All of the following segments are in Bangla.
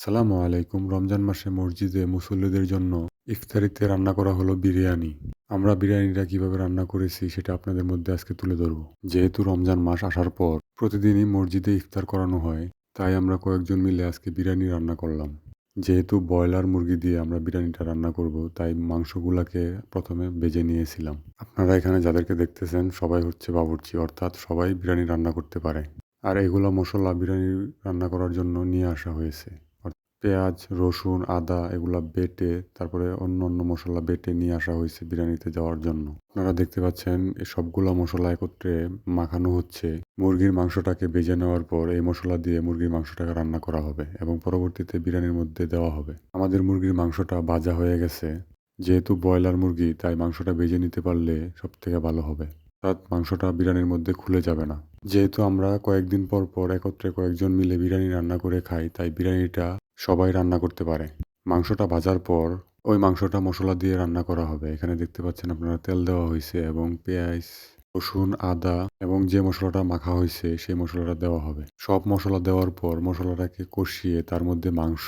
সালামু আলাইকুম। রমজান মাসে মসজিদে মুসল্লিদের জন্য ইফতারিতে রান্না করা হলো বিরিয়ানি। আমরা বিরিয়ানিটা কীভাবে রান্না করেছি সেটা আপনাদের মধ্যে আজকে তুলে ধরবো। যেহেতু রমজান মাস আসার পর প্রতিদিনই মসজিদে ইফতার করানো হয়, তাই আমরা কয়েকজন মিলে আজকে বিরিয়ানি রান্না করলাম। যেহেতু ব্রয়লার মুরগি দিয়ে আমরা বিরিয়ানিটা রান্না করব, তাই মাংসগুলাকে প্রথমে বেজে নিয়েছিলাম। আপনারা এখানে যাদেরকে দেখতেছেন, সবাই হচ্ছে বাবুর্চি, অর্থাৎ সবাই বিরিয়ানি রান্না করতে পারে। আর এগুলো মশলা বিরিয়ানি রান্না করার জন্য নিয়ে আসা হয়েছে। পেঁয়াজ, রসুন, আদা এগুলা বেটে তারপরে অন্য অন্য মশলা বেটে নিয়ে আসা হয়েছে বিরিয়ানিতে যাওয়ার জন্য। আপনারা দেখতে পাচ্ছেন সবগুলো মশলা একত্রে মাখানো হচ্ছে। মুরগির মাংসটাকে বেজে নেওয়ার পর এই মশলা দিয়ে মুরগির মাংসটাকে রান্না করা হবে এবং পরবর্তীতে বিরিয়ানির মধ্যে দেওয়া হবে। আমাদের মুরগির মাংসটা ভাজা হয়ে গেছে। যেহেতু ব্রয়লার মুরগি, তাই মাংসটা বেজে নিতে পারলে সব থেকে ভালো হবে। অর্থাৎ মাংসটা বিরিয়ানির মধ্যে খুলে যাবে না। যেহেতু আমরা কয়েকদিন পর পর একত্রে কয়েকজন মিলে বিরিয়ানি রান্না করে খাই, তাই বিরিয়ানিটা সবাই রান্না করতে পারে। মাংসটা ভাজার পর ওই মাংসটা মশলা দিয়ে রান্না করা হবে। এখানে দেখতে পাচ্ছেন আপনারা তেল দেওয়া হয়েছে এবং পেঁয়াজ, রসুন, আদা এবং যে মশলাটা মাখা হয়েছে সেই মশলাটা দেওয়া হবে। সব মশলা দেওয়ার পর মশলাটাকে কষিয়ে তার মধ্যে মাংস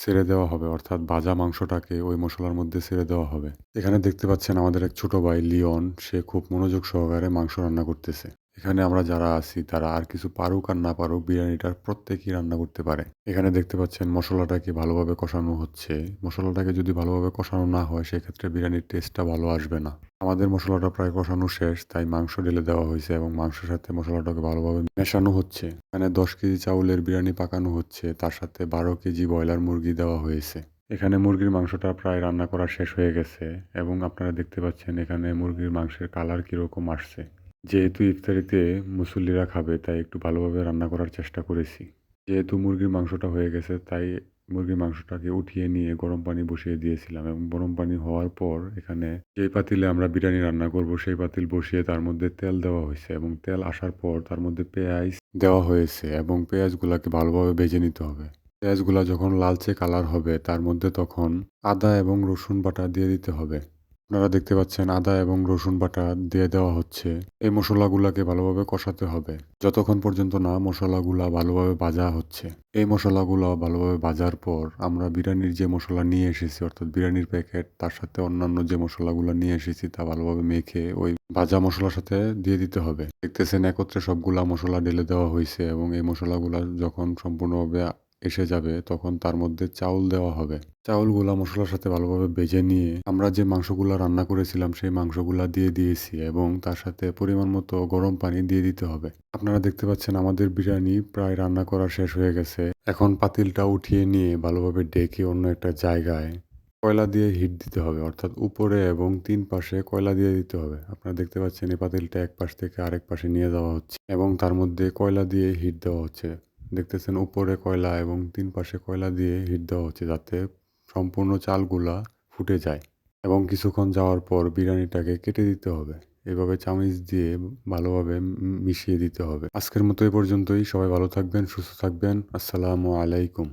ছেড়ে দেওয়া হবে। অর্থাৎ ভাজা মাংসটাকে ওই মশলার মধ্যে ছেড়ে দেওয়া হবে। এখানে দেখতে পাচ্ছেন আমাদের এক ছোট ভাই লিওন, সে খুব মনোযোগ সহকারে মাংস রান্না করতেছে। এখানে আমরা যারা আছি, তারা আর কিছু পারুক আর না পারুক বিরিয়ানিটার প্রত্যেকেই রান্না করতে পারে। এখানে দেখতে পাচ্ছেন মশলাটাকে ভালোভাবে কষানো হচ্ছে। মশলাটাকে যদি ভালোভাবে কষানো না হয়, সেক্ষেত্রে বিরিয়ানির টেস্টটা ভালো আসবে না। আমাদের মশলাটা প্রায় কষানো শেষ, তাই মাংস ঢেলে দেওয়া হয়েছে এবং মাংসের সাথে মশলাটাকে ভালোভাবে মেশানো হচ্ছে। এখানে দশ কেজি চাউলের বিরিয়ানি পাকানো হচ্ছে, তার সাথে বারো কেজি ব্রয়লার মুরগি দেওয়া হয়েছে। এখানে মুরগির মাংসটা প্রায় রান্না করা শেষ হয়ে গেছে এবং আপনারা দেখতে পাচ্ছেন এখানে মুরগির মাংসের কালার কীরকম আসছে। যেহেতু ইফতারিতে মুসল্লিরা খাবে, তাই একটু ভালোভাবে রান্না করার চেষ্টা করেছি। যেহেতু মুরগির মাংসটা হয়ে গেছে, তাই মুরগির মাংসটাকে উঠিয়ে নিয়ে গরম পানি বসিয়ে দিয়েছিলাম এবং গরম পানি হওয়ার পর এখানে যেই পাতিলে আমরা বিরিয়ানি রান্না করব, সেই পাতিল বসিয়ে তার মধ্যে তেল দেওয়া হয়েছে এবং তেল আসার পর তার মধ্যে পেঁয়াজ দেওয়া হয়েছে এবং পেঁয়াজগুলাকে ভালোভাবে ভেজে নিতে হবে। পেঁয়াজগুলা যখন লালচে কালার হবে, তার মধ্যে তখন আদা এবং রসুন বাটা দিয়ে দিতে হবে। আপনারা দেখতে পাচ্ছেন আদা এবং রসুন বাটা দিয়ে দেওয়া হচ্ছে। এই মশলাগুলাকে ভালোভাবে কষাতে হবে। যতক্ষণ পর্যন্ত না মশলাগুলা ভালোভাবে ভাজা হচ্ছে। এই মশলাগুলো ভালোভাবে ভাজার পর আমরা বিরিয়ানির যে মশলা নিয়ে এসেছি, অর্থাৎ বিরিয়ানির প্যাকেট, তার সাথে অন্যান্য যে মশলাগুলো নিয়ে এসেছি, তা ভালোভাবে মেখে ওই ভাজা মশলার সাথে দিয়ে দিতে হবে। দেখতেছেন একত্রে সবগুলা মশলা ঢেলে দেওয়া হয়েছে এবং এই মশলাগুলা যখন সম্পূর্ণভাবে এসে যাবে, তখন তার মধ্যে চাউল দেওয়া হবে। চাউলগুলা মশলার সাথে ভালোভাবে বেজে নিয়ে আমরা যে মাংসগুলা রান্না করেছিলাম, সেই মাংসগুলা দিয়ে দিয়েছি এবং তার সাথে পরিমাণ মতো গরম পানি দিয়ে দিতে হবে। আপনারা দেখতে পাচ্ছেন আমাদের বিরিয়ানি প্রায় রান্না করা শেষ হয়ে গেছে। এখন পাতিলটা উঠিয়ে নিয়ে ভালোভাবে ডেকে অন্য একটা জায়গায় কয়লা দিয়ে হিট দিতে হবে, অর্থাৎ উপরে এবং তিন পাশে কয়লা দিয়ে দিতে হবে। আপনারা দেখতে পাচ্ছেন এই পাতিলটা এক পাশ থেকে আরেক পাশে নিয়ে যাওয়া হচ্ছে এবং তার মধ্যে কয়লা দিয়ে হিট দেওয়া হচ্ছে। দেখতেছেন উপরে কয়লা এবং তিন পাশে কয়লা দিয়ে হিট দেওয়া হচ্ছে যাতে সম্পূর্ণ চালগুলা ফুটে যায় এবং কিছুক্ষণ যাওয়ার পর বিরিয়ানিটাকে কেটে দিতে হবে। এভাবে চামিচ দিয়ে ভালোভাবে মিশিয়ে দিতে হবে। আজকের মতো এ পর্যন্তই। সবাই ভালো থাকবেন, সুস্থ থাকবেন। আসসালামু আলাইকুম।